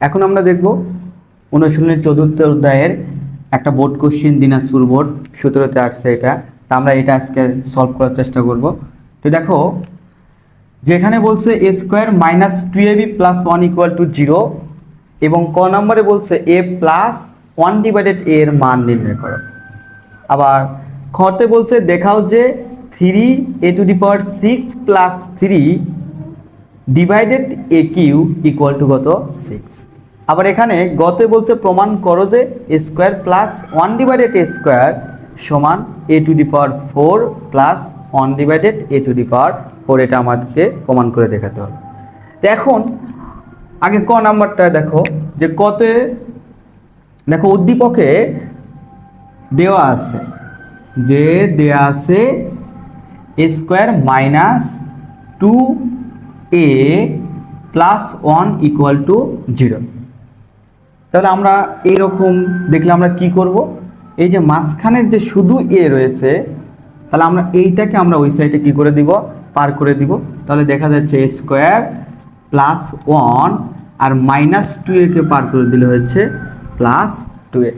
এখন আমরা দেখব অনুশীলনের চতুর্থ অধ্যায়ের একটা বোর্ড কোশ্চেন দিনাজপুর বোর্ড সতেরোতে আসছে এটা। তা আমরা এটা আজকে সলভ করার চেষ্টা করব। তো দেখো, যেখানে বলছে a square minus two a b plus one equal to zero এবং ক নম্বরে বলছে a plus one divided a এর মান নির্ণয় করো। আবার খতে বলছে দেখাও যে three a to the power six plus three divided a cube equal to কত? সিক্স আবার এখানে গতে বলছে প্রমাণ করো যে a square plus one divided a square সমান a to the power four plus one divided a to the power four এটা আমাদেরকে প্রমাণ করে দেখাতে হবে। তো এখন, আগে ক নাম্বারটা দেখো, যে কতে দেখো উদ্দীপকে দেওয়া আছে, যে দেওয়া আছে a square minus two a plus one equal to zero তাহলে আমরা এইরকম দেখলে আমরা কি করব? এই যে মাঝখানের যে শুধু এ রয়েছে, তাহলে আমরা এইটাকে আমরা ওই সাইডে কি করে দিব? পার করে দিব। তাহলে দেখা যাচ্ছে স্কোয়ার প্লাস ওয়ান আর মাইনাস টু একে পার করে দিলে হচ্ছে প্লাস টু এ।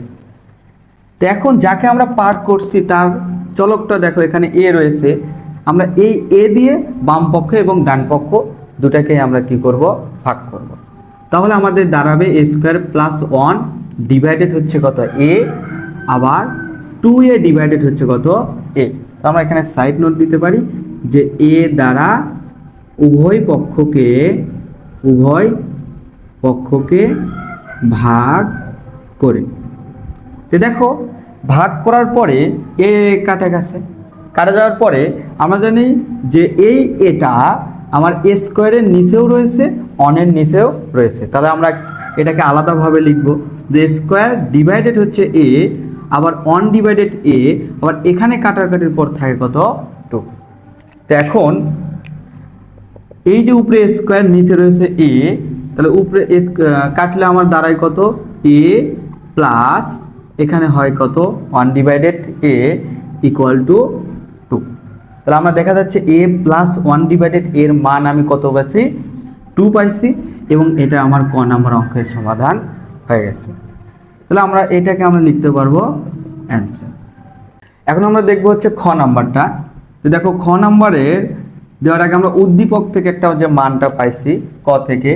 তো এখন যাকে আমরা পার করছি, তার চলকটা দেখো, এখানে এ রয়েছে। আমরা এই এ দিয়ে বাম পক্ষ এবং ডান পক্ষ দুটাকেই আমরা কি করব? ভাগ করব। তাহলে আমাদের দাঁড়াবে a square plus one divided হচ্ছে কত এ আবার টু এ ডিভাইডেড হচ্ছে কত এ তো আমরা এখানে সাইড নোট দিতে পারি যে এ দ্বারা উভয় পক্ষকে উভয় পক্ষকে ভাগ করে। তো দেখো, ভাগ করার পরে এ কাটা গেছে। কাটা যাওয়ার পরে আমরা জানি যে এই এটা আমার এ স্কোয়ারের নিচেও রয়েছে অনের নিচেও রয়েছে। তাহলে আমরা এটাকে আলাদাভাবে লিখব যে স্কোয়ার ডিভাইডেড হচ্ছে এ আবার অন ডিভাইডেড এ আবার এখানে কাটাকাটির পর থাকে কত টু তো এখন এই যে উপরে স্কোয়ার নিচে রয়েছে এ তাহলে উপরে কাটলে আমার দাঁড়ায় কত? এ প্লাস এখানে হয় কত? One divided a equal to তাহলে আমরা দেখা যাচ্ছে এ প্লাস ওয়ান ডিভাইডেড এর মান আমি কত পাইছি টু পাইছি এবং এটা আমার ক নাম্বার অঙ্কের সমাধান হয়ে গেছে। তাহলে আমরা এটাকে আমরা লিখতে পারব অ্যান্সার এখন আমরা দেখব হচ্ছে খ নাম্বারটা। তো দেখো খ নাম্বারের দেওয়ার আগে আমরা উদ্দীপক থেকে একটা যে মানটা পাইছি, ক থেকে,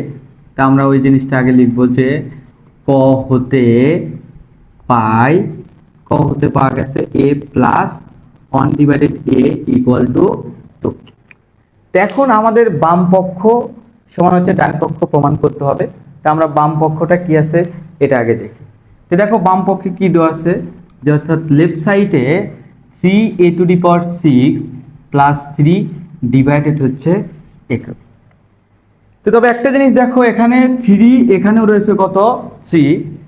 তা আমরা ওই জিনিসটা আগে লিখব যে ক হতে পাই, ক হতে পাওয়া গেছে a plus one divided equal to এখন আমাদের বাম পক্ষ সমান হচ্ছে ডান পক্ষ প্রমাণ করতে হবে। তা আমরা বাম পক্ষটা কি আছে, এটা আগে দেখি। তো দেখো, বাম পক্ষে কি দেওয়া আছে? যে অর্থাৎ লেফট সাইডে three a to the power six plus three divided হচ্ছে একক। তো তবে একটা জিনিস দেখো, এখানে থ্রি এখানেও রয়েছে কত? থ্রি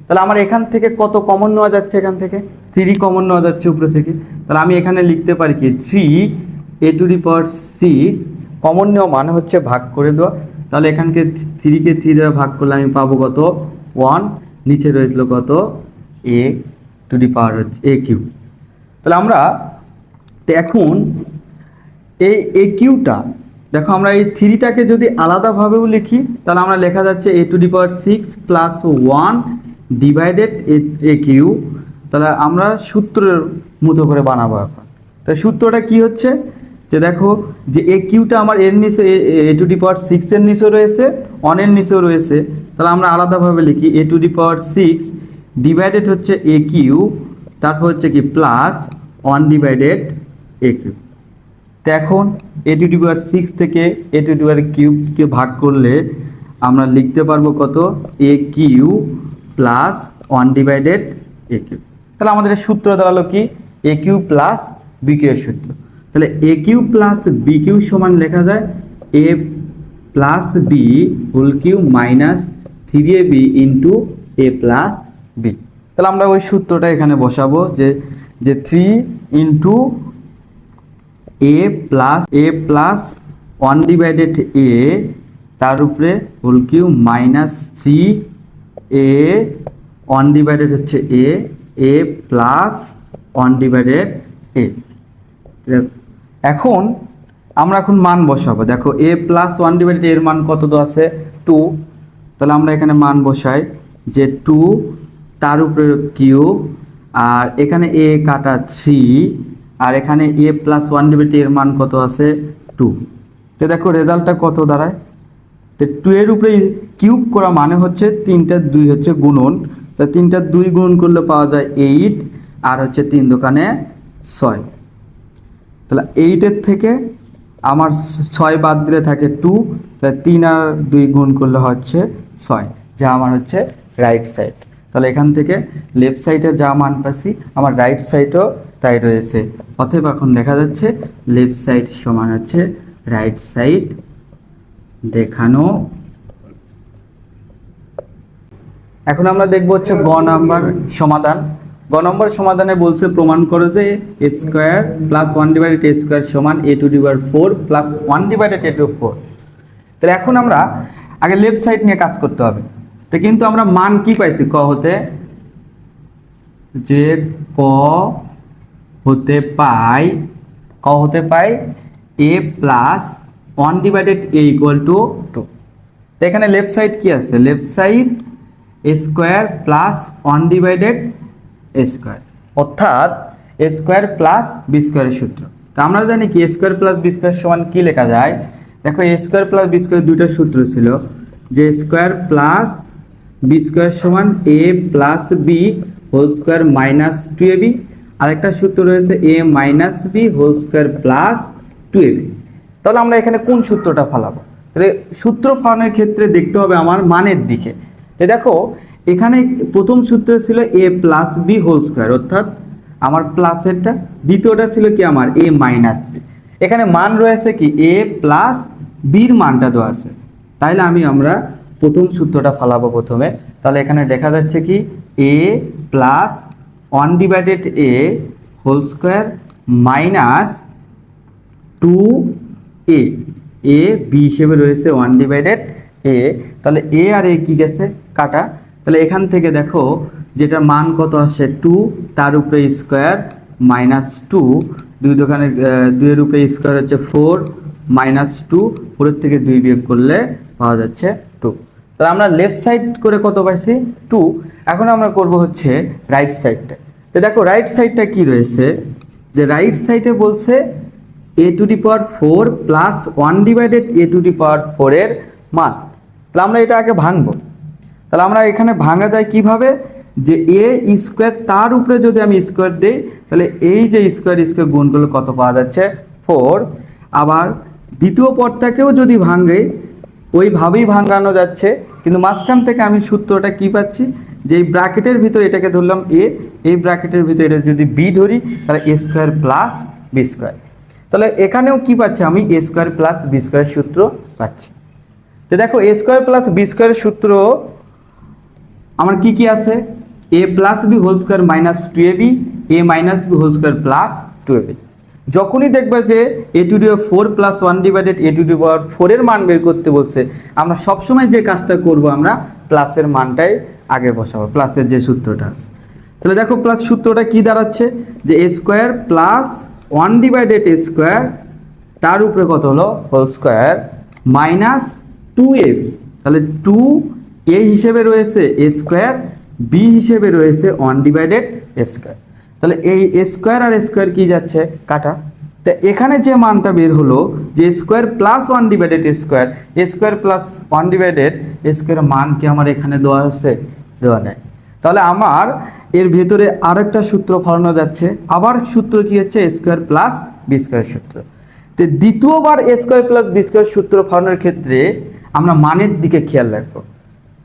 তাহলে আমার এখান থেকে কত কমন নেওয়া যাচ্ছে এখান থেকে? থ্রি কমন নেওয়া যাচ্ছে উপরে থেকে। তাহলে আমি এখানে লিখতে পারি কি? Three a to the power six common নেওয়া মানে হচ্ছে ভাগ করে দেওয়া। তাহলে এখানকে থ্রিকে থ্রি দ্বারা ভাগ করলে আমি পাবো কত? ওয়ান নিচে রয়েছিল কত? এ টু ডি পাওয়ার হচ্ছে এ কিউ তাহলে আমরা এখন এই এ কিউটা দেখো আমরা এই থ্রিটাকে যদি আলাদাভাবেও লিখি, তাহলে আমরা লেখা যাচ্ছে a to the power six plus one divided a cube তাহলে আমরা সূত্রের মতো করে বানাবো এখন। তো সূত্রটা কি হচ্ছে? যে দেখো, যে এ কিউটা আমার এর নিচে, এ টু ডি পাওয়ার সিক্সের নিচেও রয়েছে অনের নিচেও রয়েছে। তাহলে আমরা আলাদাভাবে লিখি a to the power six divided হচ্ছে এ কিউ তারপর হচ্ছে কি plus one divided a cube তো এখন a to the power six থেকে এ টু ডি পাওয়ার কিউবকে ভাগ করলে আমরা লিখতে পারব কত? A cube plus one divided a cube তাহলে আমাদের সূত্র দাঁড়াল কি? A cube plus b cube সূত্র। তাহলে a cube plus b cube সমান লেখা যায় a plus b whole cube minus three a b into a plus b তাহলে আমরা ওই সূত্রটা এখানে বসাবো যে যে three into a plus a plus one divided a তার উপরে whole cube minus three a one divided হচ্ছে a a plus one divided a এখন আমরা এখন মান বসাবো। দেখো এ প্লাস ওয়ান ডিভাইডেড এর মান কত দেওয়া আছে? টু তাহলে আমরা এখানে মান বসাই যে টু তার উপরে কিউব, আর এখানে এ কাটা থ্রি আর এখানে এ প্লাস ওয়ান ডিভাইড এর মান কত আছে? টু তো দেখো রেজাল্টটা কত দাঁড়ায়? তো টু এর উপরে কিউব করা মানে হচ্ছে তিনটার দুই হচ্ছে গুণন। তা তিনটার দুই গুণন করলে পাওয়া যায় এইট আর হচ্ছে তিন দোকানে ছয়। তাহলে এইটের থেকে আমার ছয় বাদ দিলে থাকে টু তাহলে তিন আর দুই গুণ করলে হচ্ছে ছয়, যা আমার হচ্ছে রাইট সাইড তাহলে এখান থেকে লেফট সাইডে যা মান পাচ্ছি, আমার রাইট সাইডও তাই রয়েছে। অতএব এখন দেখা যাচ্ছে লেফট সাইড সমান হচ্ছে রাইট সাইড দেখানো। এখন আমরা দেখব হচ্ছে গ নাম্বার সমাধান। গ নম্বর সমাধানে বলছে, প্রমাণ করো যে a square plus one divided a square সমান a to divide four plus one divided a to four তাহলে এখন আমরা আগে লেফট সাইড নিয়ে কাজ করতে হবে। তো কিন্তু আমরা মান কি পাইছি? ক হতে যে ক হতে পাই, ক হতে পাই a plus one divided a equal to two তো এখানে লেফট সাইড কি আছে? Left side a square plus one divided a square অর্থাৎ এ স্কোয়ার প্লাস বি স্কোয়ারের সূত্র। তো আমরা জানি কি? A square plus b square সমান কী লেখা যায়? দেখো a square plus b square দুইটা সূত্র ছিল। যে স্কোয়ার প্লাস বি স্কোয়ার সমান a plus b whole square minus two a b আরেকটা সূত্র রয়েছে a minus b whole square plus two a b তাহলে আমরা এখানে কোন সূত্রটা ফালাবো? তাহলে সূত্র ফালানোর ক্ষেত্রে দেখতে হবে আমার মানের দিকে। দেখো, এখানে প্রথম সূত্র ছিল a plus b whole square অর্থাৎ আমার প্লাসেরটা দ্বিতীয়টা ছিল কি আমার? এ মাইনাস বি এখানে মান রয়েছে কি? এ প্লাস বির মানটা দেওয়া আছে। তাইলে আমি আমরা প্রথম সূত্রটা ফালাবো প্রথমে। তাহলে এখানে দেখা যাচ্ছে কি? A plus one divided a whole square minus two a a b হিসেবে রয়েছে ওয়ান ডিভাইডেড এ তাহলে এ আর এ কি গেছে? কাটা। তাহলে এখান থেকে দেখো যেটা মান কত আসে? টু তার উপরে স্কোয়ার মাইনাস টু দুই দোকানে দুইয়ের উপরে স্কোয়ার হচ্ছে ফোর মাইনাস টু ফোরের থেকে দুই বিয়োগ করলে পাওয়া যাচ্ছে টু তাহলে আমরা লেফট সাইড করে কত পাইছি? টু এখন আমরা করব হচ্ছে রাইট সাইডটা তো দেখো রাইট সাইডটা কি রয়েছে? যে রাইট সাইডে বলছে a to the power four plus one divided a to the power ফোরের মান। তাহলে আমরা এটা আগে ভাঙবো। তাহলে আমরা এখানে ভাঙা যায় কীভাবে? যে এ স্কোয়ার তার উপরে যদি আমি স্কোয়ার দিই, তাহলে এই যে স্কোয়ার স্কোয়ার গুণ করলে কত পাওয়া যাচ্ছে? ফোর আবার দ্বিতীয় পদটাকেও যদি ভাঙে, ওইভাবেই ভাঙানো যাচ্ছে। কিন্তু মাঝখান থেকে আমি সূত্রটা কি পাচ্ছি? যে এই ব্র্যাকেটের ভিতরে এটাকে ধরলাম এ এই ব্র্যাকেটের ভিতরে এটা যদি বি ধরি, তাহলে a square plus b square তাহলে এখানেও কি পাচ্ছি আমি? A square plus b square সূত্র পাচ্ছি। তো দেখো এ স্কোয়ার প্লাস বি স্কোয়ারের সূত্র আমার কি কি আছে? A plus b whole square minus two a b a minus b whole square plus two a b যখনই দেখবে যে a to the four plus one divided a to the power ফোরের মান বের করতে বলছে, আমরা সবসময় যে কাজটা করব, আমরা প্লাসের মানটাই আগে বসাবো প্লাসের যে সূত্রটা আছে। তাহলে দেখো প্লাস সূত্রটা কি দাঁড়াচ্ছে? যে a square plus one divided square, তার উপরে কত হলো? Whole square minus two a. তাহলে টু এ হিসেবে রয়েছে এ স্কোয়ার, বি হিসেবে রয়েছে ওয়ান ডিভাইডেড স্কোয়ার। তাহলে এই স্কোয়ার আর স্কোয়ার কি যাচ্ছে? কাটা। তা এখানে যে মানটা বের হলো, যে square plus one divided square square plus one divided square মান কি আমার এখানে দেওয়া হচ্ছে দেওয়া নেই। তাহলে আমার এর ভেতরে আরেকটা সূত্র ফলানো যাচ্ছে। আবার সূত্র কি হচ্ছে? স্কোয়ার প্লাস বি স্কোয়ার সূত্র। তো দ্বিতীয়বার স্কোয়ার প্লাস বি স্কোয়ার সূত্র ফলানোর ক্ষেত্রে আমরা মানের দিকে খেয়াল রাখব।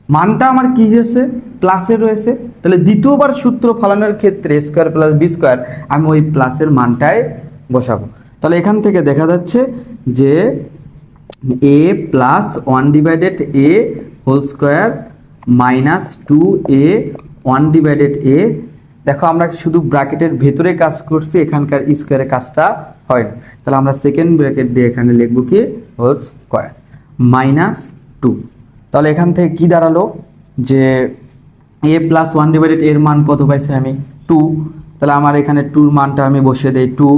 মানটা আমার কি হয়েছে? প্লাসে রয়েছে। তাহলে দ্বিতীয়বার সূত্র ফলানোর ক্ষেত্রে স্কোয়ার প্লাস বি স্কোয়ার আমি ওই প্লাসের মানটাই বসাবো। তাহলে এখান থেকে দেখা যাচ্ছে যে a plus one divided a whole square minus two a one divided a দেখো আমরা শুধু ব্র্যাকেটের ভেতরে কাজ করছি, এখানকার স্কোয়ারের কাজটা হয়নি তাহলে আমরা সেকেন্ড ব্র্যাকেট দিয়ে এখানে লিখব কি? হোল স্কোয়ার মাইনাস টু তাহলে এখান থেকে কি দাঁড়াল? যে এ প্লাস ওয়ান ডিভাইডেড এর মান কত পাইছি আমি? টু তাহলে আমার এখানে টুর মানটা আমি বসে দেই টু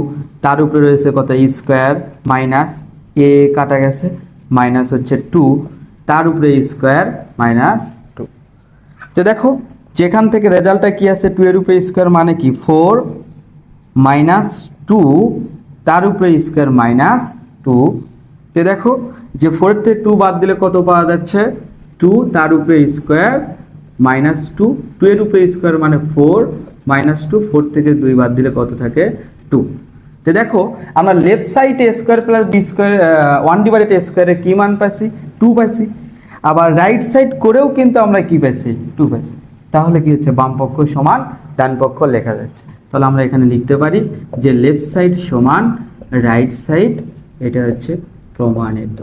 তার উপরে রয়েছে কত? স্কোয়ার মাইনাস এ কাটা গেছে মাইনাস হচ্ছে টু তার উপরে স্কোয়ার মাইনাস টু তো দেখো যেখান থেকে রেজাল্টটা কি আছে টু এর উপরে স্কোয়ার মানে কি? ফোর মাইনাস টু তার উপরে স্কোয়ার মাইনাস টু তো দেখো যে ফোর থেকে টু বাদ দিলে কত পাওয়া যাচ্ছে? টু তার উপরে স্কোয়ার মাইনাস টু টু এর উপরে স্কোয়ার মানে ফোর মাইনাস টু ফোর থেকে দুই বাদ দিলে কত থাকে? টু তো দেখো আমরা লেফট সাইডে square plus b square one divided স্কোয়ারের কী মান পাইছি? টু পাইছি। আবার রাইট সাইড করেও কিন্তু আমরা কি পাইছি? টু পাইছি। তাহলে কি হচ্ছে? বাম পক্ষ সমান, ডান পক্ষ লেখা যাচ্ছে। তাহলে আমরা এখানে লিখতে পারি যে লেফট সাইড সমান রাইট সাইড এটা হচ্ছে প্রমাণিত